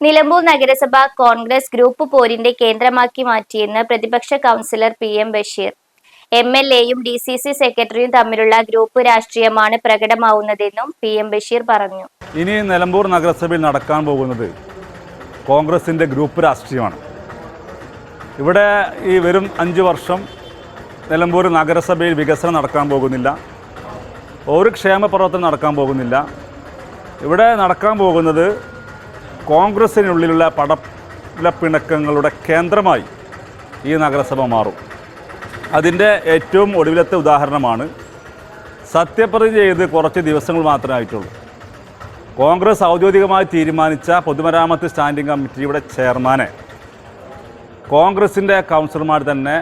നിലമ്പൂർ നഗരസഭ കോൺഗ്രസ് ഗ്രൂപ്പ് പോരിന്റെ കേന്ദ്രമാക്കി മാറ്റിയെന്ന് പ്രതിപക്ഷ councillor P M Basheer. M L എയും ഡി സി സി സെക്രട്ടറിയും തമ്മിലുള്ള ഗ്രൂപ്പ് രാഷ്ട്രീയമാണ് പ്രകടമാവുന്നതെന്നും പി എം ബഷീർ പറഞ്ഞു. ഇനി നിലമ്പൂർ നഗരസഭയിൽ നടക്കാൻ പോകുന്നത് കോൺഗ്രസിന്റെ ഗ്രൂപ്പ് രാഷ്ട്രീയമാണ്. ഇവിടെ ഈ വരും അഞ്ച് വർഷം നിലമ്പൂർ നഗരസഭയിൽ വികസനം നടക്കാൻ പോകുന്നില്ല. ഒരു ക്ഷേമ പ്രവർത്തനം നടക്കാൻ പോകുന്നില്ല. ഇവിടെ നടക്കാൻ പോകുന്നത് കോൺഗ്രസിനുള്ളിലുള്ള പടപ്പിണക്കങ്ങളുടെ കേന്ദ്രമായി ഈ നഗരസഭ മാറും. അതിന്റെ ഏറ്റവും ഒടുവിലത്തെ ഉദാഹരണമാണ് സത്യപ്രതിജ്ഞ ചെയ്ത് കുറച്ച് ദിവസങ്ങൾ മാത്രമേ ആയിട്ടുള്ളൂ. കോൺഗ്രസ് ഔദ്യോഗികമായി തീരുമാനിച്ച പൊതുമരാമത്ത് സ്റ്റാൻഡിംഗ് കമ്മിറ്റിയുടെ ചെയർമാനെ കോൺഗ്രസിന്റെ കൗൺസിലർമാർ തന്നെ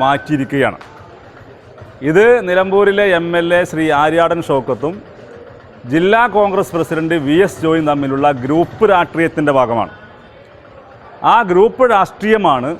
മാറ്റിയിരിക്കുകയാണ്. ഇത് നിലമ്പൂരിലെ M L A Shri Aryadan ഷൗക്കത്തും ജില്ലാ കോൺഗ്രസ് പ്രസിഡന്റ് വി എസ് ജോയും തമ്മിലുള്ള ഗ്രൂപ്പ് രാഷ്ട്രീയത്തിന്റെ ഭാഗമാണ്. ആ ഗ്രൂപ്പ് രാഷ്ട്രീയമാണ്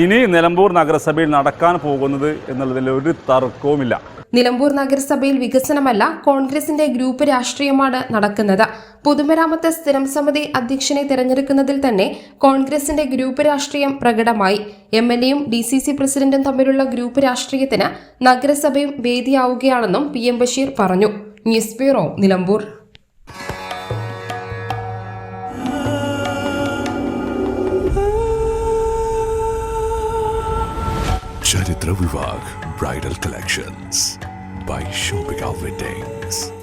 ഇനി നിലമ്പൂർ നഗരസഭയിൽ നടക്കാൻ പോകുന്നത് എന്നുള്ളതിൽ ഒരു തർക്കവുമില്ല. നിലമ്പൂർ നഗരസഭയിൽ വികസനമല്ല കോൺഗ്രസിന്റെ ഗ്രൂപ്പ് രാഷ്ട്രീയമാണ് നടക്കുന്നത്. പൊതുമരാമത്ത് സ്ഥിരം സമിതി അധ്യക്ഷനെ തിരഞ്ഞെടുക്കുന്നതിൽ തന്നെ കോൺഗ്രസിന്റെ ഗ്രൂപ്പ് രാഷ്ട്രീയം പ്രകടമായി. എം എൽ എയും ഡി സി സി പ്രസിഡന്റും തമ്മിലുള്ള ഗ്രൂപ്പ് രാഷ്ട്രീയത്തിന് നഗരസഭയും വേദിയാവുകയാണെന്നും പി എം ബഷീർ പറഞ്ഞു. News bureau Nilambur Charithra Vivah bridal collections by Shopika weddings